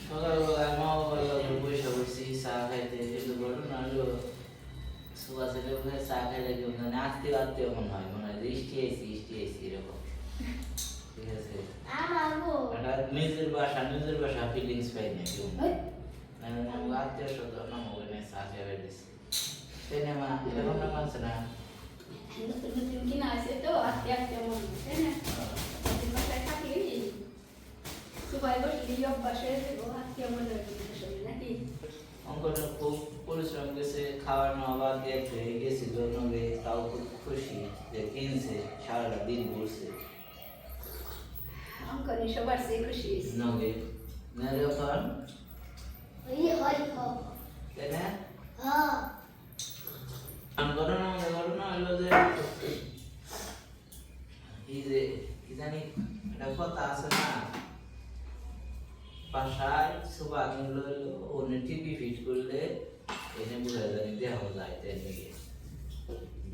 সকালবেলা মা বাবার লগে বসে বসছি চা খাইতে কিন্তু বলো না হলো সুবা ছেলে বলে চা খাইলে কেউ মানে আত্মীয় আত্মীয় মনে হয় মনে হয় ইষ্টি আইসি ইষ্টি আইসি এরকম। ঠিক আছে? একটা নিজের বাসা নিজের বাসা ফিলিংস পাই না কেউ মানে আত্মীয় স্বজন আমাকে চা খাইবে দিচ্ছে তাই না মা এরকম না মানছে না? অঙ্কটা খুব পরিশ্রম গেছে খাওয়ার নাওয়া বাদ দিয়ে হয়ে গেছিল নবে তাও খুব খুশি যে কিনছে সারাটা দিন ঘুরছে সবার সে খুশি নবে না তাই না আর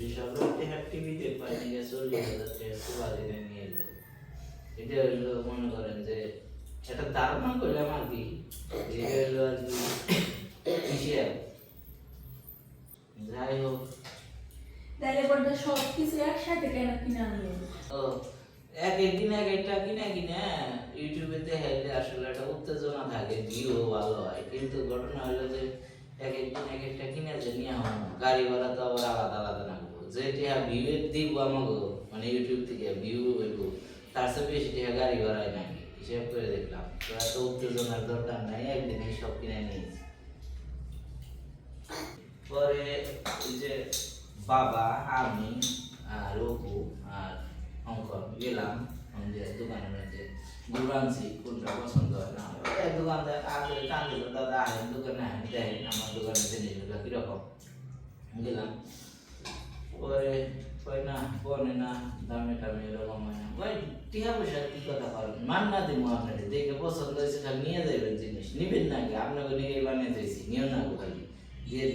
টাকার টিভি দেখবার নিয়ে চল্লিশ হাজার টাকা নিয়ে এলো এটা হলো মনে করেন যে একটা ধারণা করলাম আর কি হলো আর কি যাই হোক তাহলে সব কিছু একসাথে কেন কিনে আনলো ও এক একদিন এক একটা কিনে কিনে ইউটিউবে দেখাইলে আসলে একটা উত্তেজনা থাকে ভিউ ভালো হয় কিন্তু ঘটনা হলো যে এক একদিন এক একটা কিনে যে নিয়ে গাড়ি ভাড়া তো আবার আলাদা আলাদা লাগবো যে টিহা ভিউ দিব আমাকে মানে ইউটিউব থেকে ভিউ হইব, তার চেয়ে বেশি টিহা গাড়ি ভাড়ায় নাকি? হিসেব করে দেখলাম। তো এত উত্তেজনার দরকার নাই, একদিনে সব কিনে নিয়েছি। পরে ওই যে বাবা, আমি আর অপু আর অঙ্কন গেলাম আমাদের দোকানের মধ্যে গুড় কোনটা পছন্দ হয় না। এক দোকানদার আগে দিল, দাদা আহেন দোকানে আহেন দেখেন আমার দোকানের জিনিসগুলো কীরকম? গেলাম। পরে কয় না বনে না দামে টামে এরকম হয় না। ভাই টিহা পয়সা কি কথা পারেন মান না দিব আপনাদের দেখে পছন্দ হয়েছে, খালি নিয়ে যাবেন জিনিস। নিবেন নাকি আপনাকে নিয়ে বানিয়ে দিয়েছি। নিও না খালি দিয়ে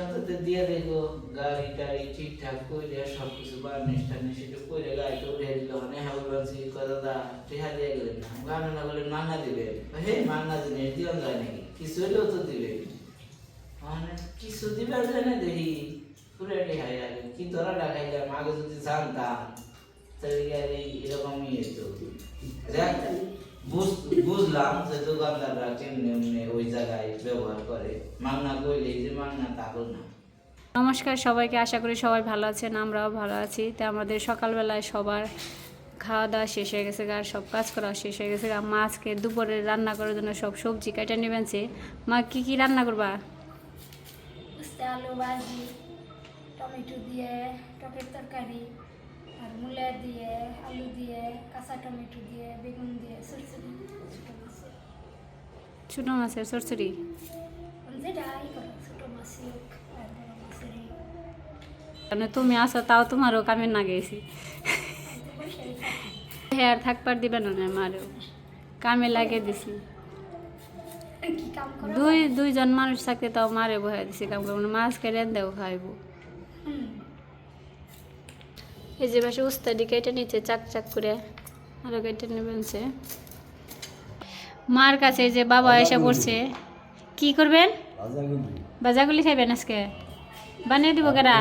আমাদের দিয়ে দেখো, গাড়ি টাড়ি ঠিকঠাক করে সব কিছু বার্নিশ টার্নিশ একটু করে গাড়িটা উঠে দিল। মানে হ্যাঁ বলছি দাদা টেহা দিয়ে গেলেন না? গান না বলে মান্না দিবে? হে, মান্না জিনিস দিও যায় নাকি? কিছু হলেও তো দিবে। মানে কিছু দিবার যায় না দেখি। আগে কি ধরা ডাকাইলাম আগে যদি জানতাম তাহলে আর এরকমই হতো বুঝলাম যে দোকানদাররা কেমনে এমনি ওই জায়গায় ব্যবহার করে মাংনা কইলে যে মাংনা তা না নমস্কার সবাইকে আশা করি সবাই ভালো আছেন আমরাও ভালো আছি। তো আমাদের সকালবেলায় সবার খাওয়া দাওয়া শেষ হয়ে গেছে আর সব কাজ করা শেষ হয়ে গেছে আর মা আজকে দুপুরে রান্না করার জন্য সব সবজি কেটে নেবেনছে মা কি কি রান্না করবা? আলু ভাজি। টমেটো দিয়ে টকের তরকারি আর মূলা দিয়ে আলু দিয়ে কাঁচা টমেটো দিয়ে বেগুন দিয়ে সরষরি ছোটো মাছ ছোটো মাছের চরচড়ি যেটা ই করো ছোটো মাছই হোক আর বড় মাছেরই মানে তুমি আসো তাও তোমারও কামের না গেছি বসে থাকি। হ্যাঁ থাকবার দিবে না না মারও কামে লাগিয়ে দিছি কি কাম করো দুই দুইজন মানুষ থাকতে তাও মারে বহাই দিছি কাম করব না মাছ কেটে দেও খাইবো হুম এই যে পাশে উস্তাদি কেটে নিচ্ছে চাক চাক করে আরও কেটে নেবেনছে মার কাছে যে বাবা এসে পড়ছে। কি করবেন? বাজাগুলি খাইবেন আজকে? বানিয়ে দিব কেরা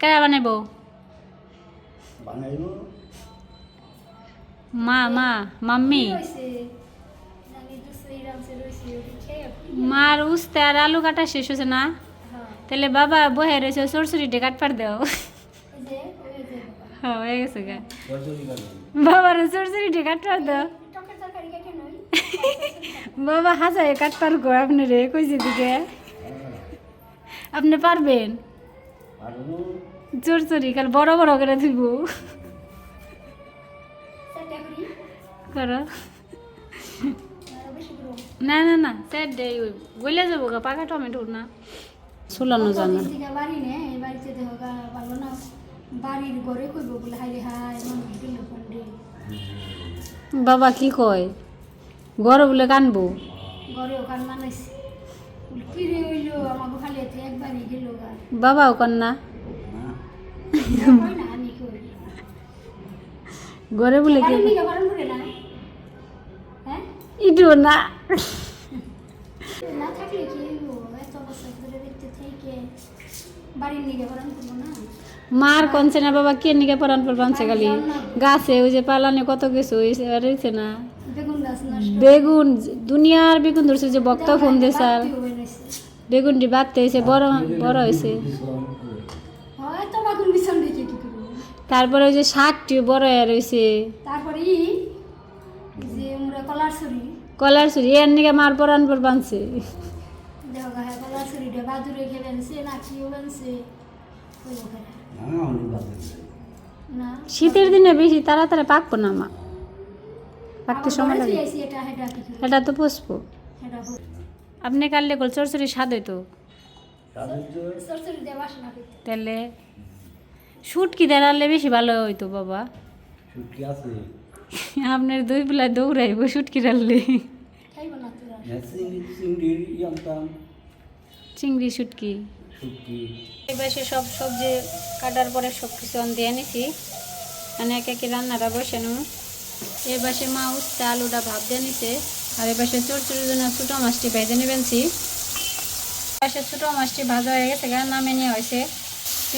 কেরা বানাইব? মা মা, মাম্মি। মার উস্তে আর আলু কাটা শেষ হয়েছে না? তাহলে বাবা বহে রয়েছে সরসরিটে কাট পার দেও। হ্যাঁ হয়ে গেছে গা। বাবার সরসরিটে কাট পার দাও। বাবা হাজায় কাটপার গো আপনি রে কইছে দিকে আপনি পারবেন? আর চোর কাল বড় বড় করে দিব করো। না না না, স্যার ডে গলে যাব গা, পাকা টমেটো না। চুলানো জানো বাড়ি নে এই বাড়িতে দেখো গা না বাড়ির ঘরে কইব বলে হাই হাই মানুষ দিল বাবা কি কয়? গরো বলে কানবো? ঘরে ওখান মানাইছে কি রে আমাকে খালি একবারই গেল বাবাও কন না না কই না। আমি কই গরে বলে কি করে একটু না? না। থাকলে কি মার কনছে না বাবা কে নিকে পরান পর বানছে খালি? গাছে ওই যে পালানে কত কিছু আর না। বেগুন দুনিয়ার বেগুন ধরছে যে বক্তা ফোন দিয়ে স্যার বেগুনটি বাড়তে হয়েছে বড় বড় হয়েছে হয় তারপরে ওই যে শাকটি বড় হয়ে রয়েছে তারপরে কলার চুরি এর নিকে মার পরান পর বানছে গা বাদুরে না না শীতের দিনে বেশি তাড়াতাড়ি পাকবো না মা। পাকতে সময় লাগে। এটা তো পুষবো। আপনি কাললে কল চরচরি স্বাদ হইতো? তাহলে? শুটকি দাঁড়ালে বেশি ভালো হইতো বাবা। আপনার দুই বেলায় দৌড়াইবো শুটকি ডাললে খাইব না তোরা। চিংড়ি শুটকি। এবার সব সবজি কাটার পরে সব কিছু আমি দিয়ে নিছি। মানে একে একে রান্নাটা বসে নেব। এর পাশে মা উঠতে আলুটা ভাব দিয়ে নিছে। আর এ পাশে চরচুরির জন্য ছোটো মাছটি ভেজে নেবেনছি পাশে ছোটো মাছটি ভাজা হয়ে গেছে গা নামে নেওয়া হয়েছে।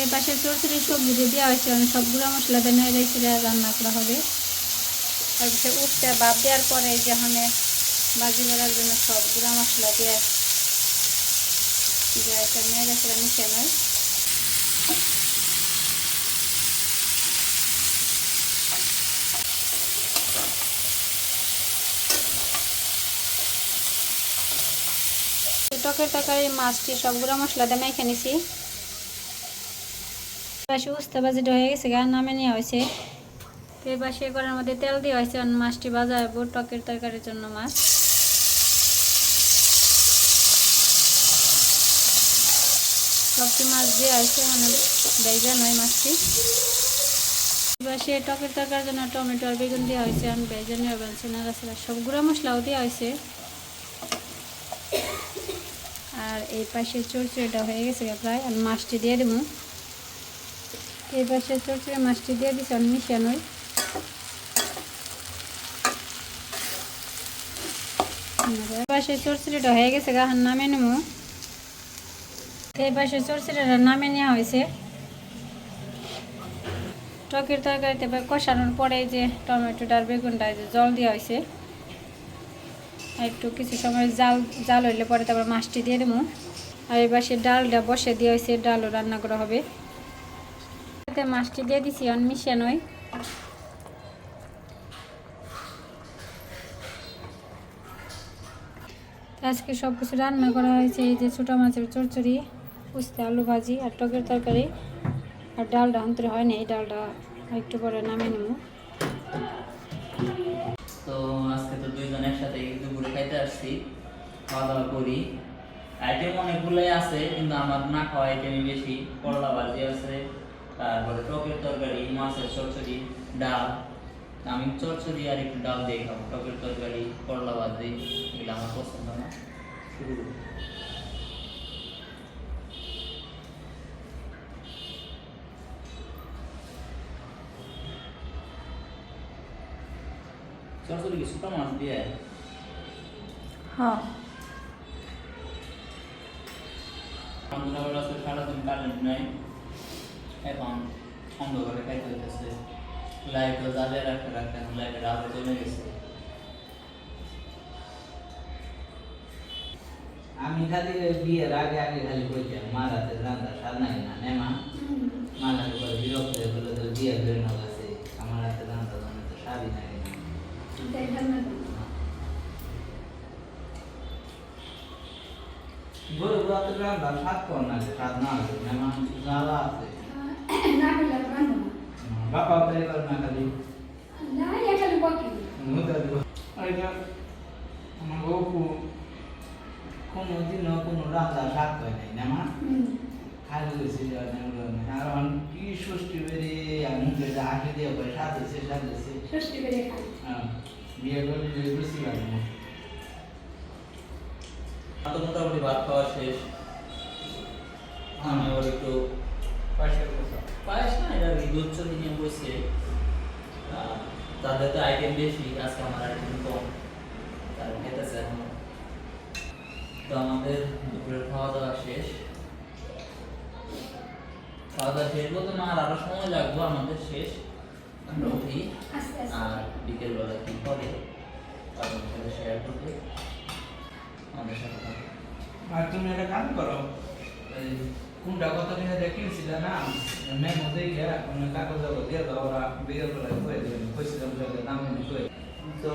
এর পাশে চরচুরির সবজি দিয়ে দেওয়া হয়েছে মানে সব গুঁড়া মশলা দিয়ে নেড়ে রেখে রান্না করা হবে। আর সে উঠতে ভাব দেওয়ার পরে যেখানে বাজি করার জন্য সব গুঁড়া মশলা দিয়ে দিয়ে এটা নেড়ে সেটা মিশিয়ে নেয় টকের তরকারি মাছটি সব গুঁড়া মশলা দিয়ে মেখে নিছি। পাশে উস্তা ভাজিটা হয়ে গেছে গা, নামে নেওয়া হয়েছে। এই পাশে করার মধ্যে তেল দেওয়া হয়েছে মাছটি হব টকের তরকারির জন্য মাছ। সবটি মাছ দেওয়া হয়েছে মানে বেজা নয় মাছটি। টকের তরকারির জন্য টমেটো আর বেগুন দেওয়া হয়েছে, আমি বেজা নিয়ে বানছি নাড়াচাড়া সব গুঁড়া মশলাও দেওয়া হয়েছে। আর এই পাশে চড়চড়িটা হয়ে গেছে প্রায়, আমি মাছটি দিয়ে দেবো। এই পাশে চড়চড়ি মাছটি দিয়ে দিচ্ছি আমি মিশানোই পাশে চড়চড়িটা হয়ে গেছে গা নামে নেব। এই পাশে চড়চড়িটা নামে নেওয়া হয়েছে। টকের তরকারিতে কষানোর পরে যে টমেটোটা আর বেগুনটা যে জল দেওয়া হয়েছে। একটু কিছু সময় জাল জাল হইলে পরে তারপর মাছটি দিয়ে দেবো। আর এবার সে ডালটা বসে দিয়ে হয়েছে, ডালও রান্না করা হবে। এতে মাছটি দিয়ে দিছি অন মিশিয়ে নয়। আজকে সব কিছু রান্না করা হয়েছে, এই যে ছোটো মাছের চচ্চড়ি। উস্তে আলু ভাজি আর টকের তরকারি আর ডালটা অন্তরে হয়নি এই ডালটা একটু পরে নামিয়ে নেব। তো আজকে তো দুইজন একসাথে দুপুরে খাইতে আসছি খাওয়া দাওয়া করি। আইটেম অনেকগুলোই আছে, কিন্তু আমার না খাওয়া আইটেমই বেশি। করলা ভাজি আছে, তারপরে টকের তরকারি, মাছের চচ্চড়ি, ডাল। আমি চচ্চড়ি আর একটু ডাল দিয়ে খাব, টকের তরকারি করলা ভাজি, এগুলো আমার পছন্দ না। শুরু করি। চচ্চড়ি কি ছোটো মাছ দিয়ে হ্যাঁ। সন্ধ্যাবেলা আজকে সারাদিন কারেন্ট নাই। এখন অন্ধকারে খাইতে হইতেছে। লাইটও জ্বালিয়ে রাখতে রাখতে এখন লাইটের আলো জমে গেছে। আমি খালি বিয়ের আগে আগে খালি কইতাম মা রাতে রান্না স্বাদ নাই না নেমা মা। খালি করে বিরক্ত হয়ে বলে তোর বিয়ে বের না গেছে আমার রাতে রান্না জানে তো স্বাদই নাই। করব। রাতে রান্না স্বাদ কর কোনো দিন কোনো রান্না হয় নাই না মা খালি এখন কি ষষ্ঠী বেড়ে মুখে যা হাঁটি দিয়ে করে স্বাদ হয়েছে হ্যাঁ, তাদের তো আইটেম বেশি আজকে আমার আইটেম কম। খেতেছে এখন। তো আমাদের দুপুরের খাওয়া দাওয়া শেষ। খাওয়া দাওয়া শেষ বলতে না আর আরও সময় লাগবে আমাদের শেষ। আস্তে আর বিকেল বেলা কি করে আপনাদের সাথে শেয়ার করবে। আমাদের সাথে আর তুমি একটা কাজ করো এই কোনটা কত দিনে দেখিয়েছিলে না? মেম হতে গিয়ে কোনো কাগজ দিয়ে দাও ওরা বিকেল বেলায় হয়ে দেবে কইছিলাম যে নাম কই। তো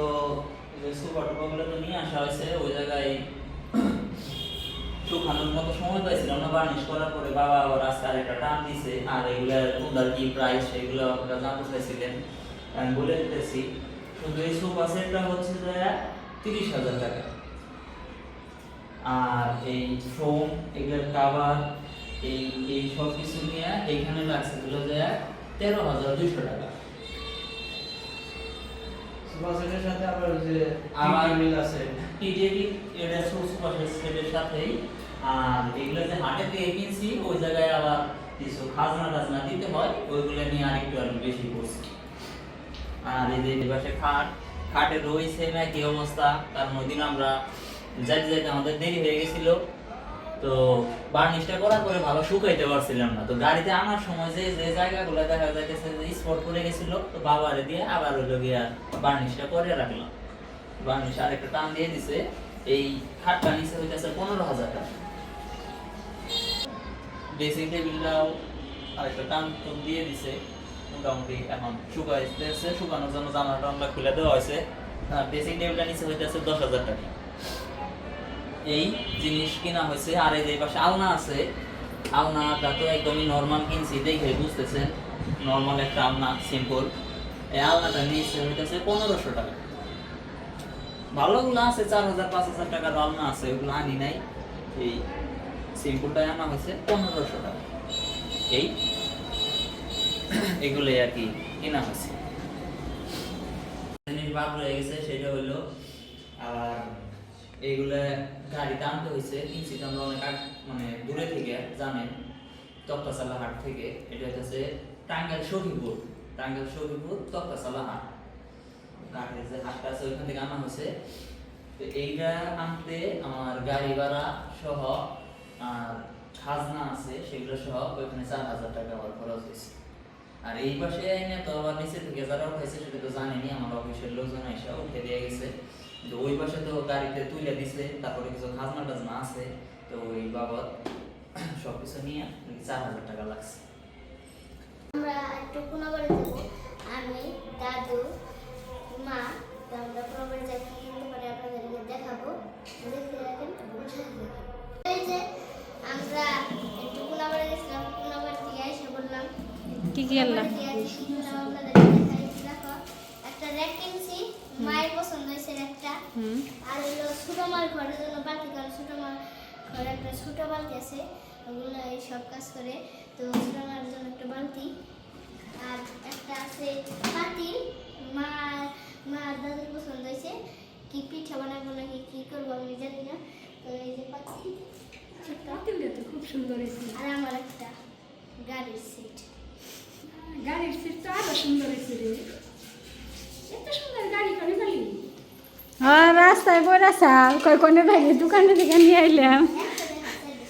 সুপার টুপাগুলো তো নিয়ে আসা হয়েছে ওই জায়গায় শুকানোর মতো সময় পাইছিলাম না বার্নিশ করার পরে বাবা আবার আজকে আরেকটা টান দিছে। আর এগুলার কোনটার কি প্রাইস সেগুলো আপনারা জানতে চাইছিলেন। আমি বলে দিতেছি শুধু এই সোফা সেটটা হচ্ছে যে তিরিশ হাজার টাকা। আর এই ফোম এগুলোর কাভার এই এই সব কিছু নিয়ে এইখানে লাগছে হলো যে তেরো হাজার দুইশো টাকা। সুপারসেটের সাথে আবার যে আমার মিল আছে। টিজেবি এটা সাথেই। আর এগুলো যে ওই জায়গায় আবার কিছু খাজনা টাজনা দিতে হয়, ওইগুলো নিয়ে বেশি পড়ছে আর এই যে খাট খাটের ওই সেম একই অবস্থা। কারণ ওই দিন আমরা যাইতে যাইতে আমাদের দেরি হয়ে গেছিল। তো বার্নিশটা করার পরে ভালো শুকাইতে পারছিলাম না। তো গাড়িতে আনার সময় যে যে জায়গাগুলো দেখা যাইতেছে স্পট পড়ে গেছিল, তো বাবারে দিয়ে আবার হইল গিয়া বার্নিশটা করে রাখলাম। বার্নিশ আরেকটা টান দিয়ে দিছে এই খাটটা নিচে পনেরো হাজার টাকা। ড্রেসিং টেবিলটাও আরেকটা টান দিয়ে দিছে, মোটামুটি এখন শুকানোর জন্য খুলে দেওয়া হয়েছে। ড্রেসিং টেবিলটা নিচে দশ হাজার টাকা। এই জিনিস কিনা হয়েছে, আর এই যে পাশে আলনা আছে, আলনাটা তো একদমই নর্মাল কিনছি, দেখে বুঝতেছেন। নর্মাল একটা আলনা সিম্পল এই আলনাটা নিচে হইতেছে পনেরোশো টাকা। ভালোগুলো আছে, চার হাজার, পাঁচ হাজার টাকার আলনা আছে, ওগুলো আনি নাই। এই সিম্পলটাই আনা হয়েছে, পনেরোশো টাকা। এই এগুলোই আর কি কেনা হয়েছে। জিনিস বাদ রয়ে গেছে, সেটা হলো আর এইগুলা গাড়িতে আনতে হয়েছে, কিনছি আমরা অনেক মানে দূরে থেকে, জানেন, তক্তাশালা হাট থেকে। এটা হচ্ছে টাঙ্গাইল সখীপুর। টাঙ্গাইল সখীপুর, তক্তাশালা হাট। কাঠের যে হাটটা আছে, ওইখান থেকে আনা হয়েছে। তো এইটা আনতে আমার গাড়ি ভাড়া সহ, আর খাজনা আছে, সেগুলো সহ ওইখানে চার হাজার টাকা আমার খরচ হয়েছে। আর এই পাশে এনে তো আবার নিচে থেকে যারা উঠাইছে, সেটা তো জানেনি, আমার অফিসের লোকজন এসে উঠে দিয়ে গেছে। তো ওই পাশে তো গাড়িতে তুলে দিছে, তারপরে কিছু খাজনা টাজনা আছে, তো ওই বাবদ সব কিছু নিয়ে চার হাজার টাকা লাগছে। আমরা একটু কোনাবাড়ি যাব। আমি, দাদু মা আমরা কি কিনতে পারি আপনাদেরকে দেখাবো। দেখতে রাখেন এবং সাথে এই যে আমরা একটু কোনাবাড়ি গেছিলাম কোনাবাড়ি থেকে এসে বললাম কি কি আনলা? কোনাবাড়ি থেকে আজকে কি কিনলাম আপনাদেরকে দেখাই দেখো একটা র্যাক কিনছি মায়ের পছন্দ হয়েছে র্যাকটা আর হলো ছোটো মার ঘরের জন্য বালতি কারণ ছোটো মার ঘরে একটা ছোটো বালতি আছে ওগুলো এই সব কাজ করে। তো ছোটো মার জন্য একটা বালতি। আর একটা আছে পাতিল মা মা আর দাদুর পছন্দ হয়েছে। কি পিঠা বানাবো নাকি কি করব আমি জানি না। তো এই যে পাতিলটা তো খুব সুন্দর হয়েছে। আর আমার একটা গাড়ির সিট গাড়ির সিট তো আরও সুন্দর হয়েছে রে। এত সুন্দর গাড়ি করে ফেলি হ্যাঁ রাস্তায় কোনে ভাগে দোকানে থেকে নিয়ে আইলাম। একটা দেখা সাইডে।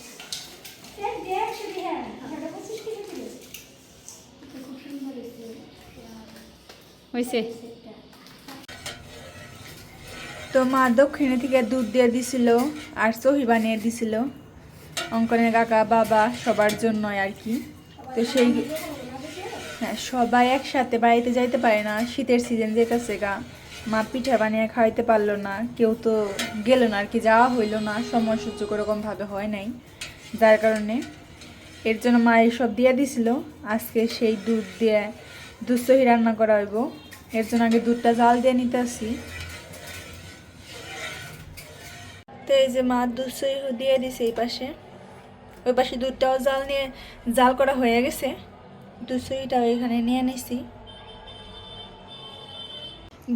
এই দেখ শুধু হ্যাঁ আমারটা পঁচিশ টাকা কিলো এটা খুব সুন্দর হয়েছে হয়েছে সিটটা তো মা দক্ষিণে থেকে দুধ দিয়ে দিছিল আর সহি বানিয়ে দিছিল। অঙ্কনের কাকা, বাবা সবার জন্য আর কি। তো সেই হ্যাঁ সবাই একসাথে বাড়িতে যাইতে পারে না। শীতের সিজন যেতেছে গা। মা পিঠা বানিয়ে খাওয়াইতে পারল না। কেউ তো গেল না আর কি, যাওয়া হইল না। সময় সুযোগ ওরকমভাবে হয় নাই। যার কারণে এর জন্য মা এইসব দিয়ে দিছিল। আজকে সেই দুধ দিয়ে, দুধ সহি রান্না করা হইব এর জন্য আগে দুধটা জাল দিয়ে নিতে আসি। তো এই যে মা দুধ দিয়ে দিছে এই পাশে। ওই পাশে দুধটাও জাল নিয়ে, জাল করা হয়ে গেছে। দুধ সহিটাও এখানে নিয়ে নিছি।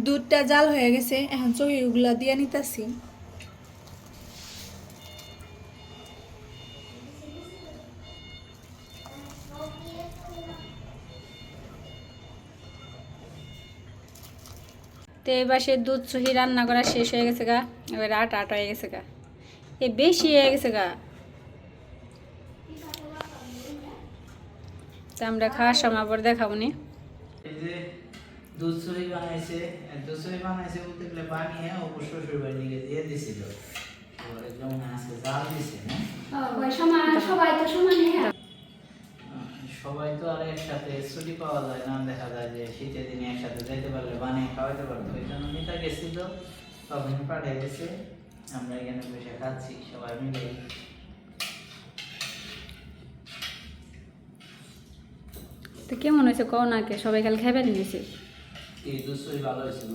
দুধটা জাল হয়ে গেছে, এখন চহিগুলা দিয়ে নিতেছি। তো এবার সে দুধ সহি রান্না করা শেষ হয়ে গেছে গা। এবার আট আট হয়ে গেছে গা। এ বেশি হয়ে গেছে গা। তো আমরা খাওয়ার সময় আবার দেখাবো নি। দুধ সহি বানাইছে দুধ সহি বানাইছে বলতে গেলে বানিয়ে ও শ্বশুর বাড়ি নিয়ে দিয়ে দিছিল। একদম আজকে জাল দিছে না সবাই সবাই তো সমানে হ্যাঁ। সবাই তো আর একসাথে ছুটি পাওয়া যায় না। দেখা যায় যে শীতের দিনে একসাথে যাইতে পারলে বানিয়ে খাওয়াইতে পারতো ওই জন্য মিতা গেছিল তখন পাঠিয়ে গেছে আমরা এখানে বসে খাচ্ছি সবাই মিলে তো কেমন হয়েছে? কও না কে সবাই কাল খেবে নিয়েছে? এই দুশোই ভালো হয়েছিল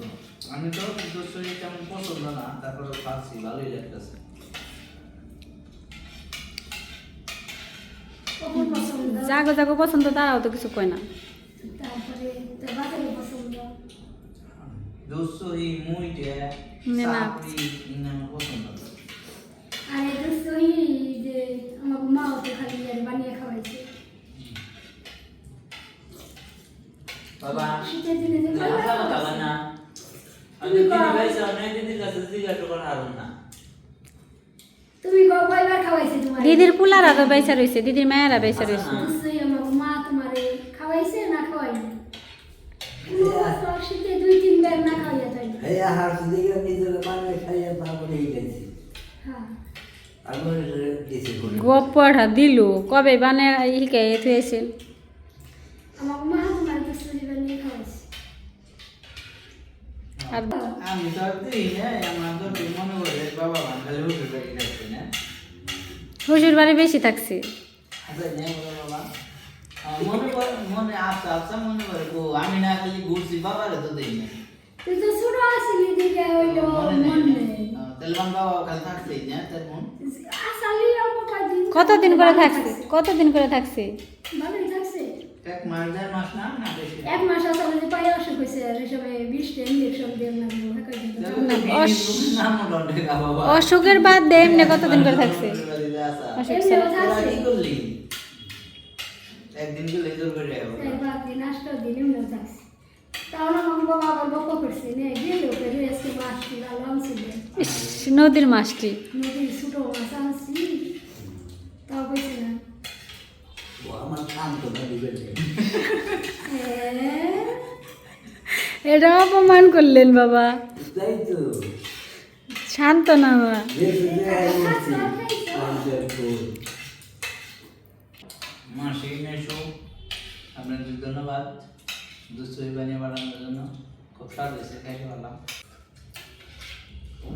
আমি তো দুশোই তেমন পছন্দ না তারপরে খাচ্ছি ভালোই লাগতেছে। যে আমার মাও তো খালি আর বানিয়ে খাওয়াইছে। বাবা না, না? আমি দিদি কাছে জিজ্ঞাসা করা না। তুমি কয়বার খাওয়াইছে তোমার? দিদির পুলারা তো বেচা রয়েছে দিদির মেয়েরা বেচা রয়েছে নিশ্চয়ই আমার মা তোমারে খাওয়াইছে না খাওয়াইনি? শীতে দুই তিনবার না খাওয়াইয়া যাই এই আহার দিকে নিজের বানায় খাইয়ে তারপরে গেছি হ্যাঁ গোপড়া দিল কবে বানে ইকে থুয়েছিল আমি তো দিই না আমার তো মনে করে বাবা বাঙালি শ্বশুর বাড়ি বেশি থাকছে আচ্ছা মনে মনে আচ্ছা আচ্ছা মনে মন কতদিন করে থাকছে কতদিন করে থাকছে এক মাস দেড় মাস না না বেশি এক মাস আসলে যে পায়ে অসুখ হয়েছে বিশটা ইঞ্জেকশন অসুখের বাদ দিয়ে এমনি কতদিন করে থাকছে কি করলি? একদিন গেলে জোর করে দিন থাকছে আনছিল ইস, নদীর মাছটি দিবে হ্যাঁ। এটা অপমান করলেন বাবা। শান্ত না মাসি আপনাদের ধন্যবাদ। বানিয়ে জন্য খুব স্বাদ হয়েছে খাইতে পারলাম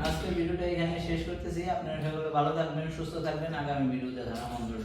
আজকে ভিডিওটা এখানে শেষ করতেছি। আপনারা সকলে ভালো থাকবেন, সুস্থ থাকবেন। আগামী ভিডিও দেখার আমন্ত্রণ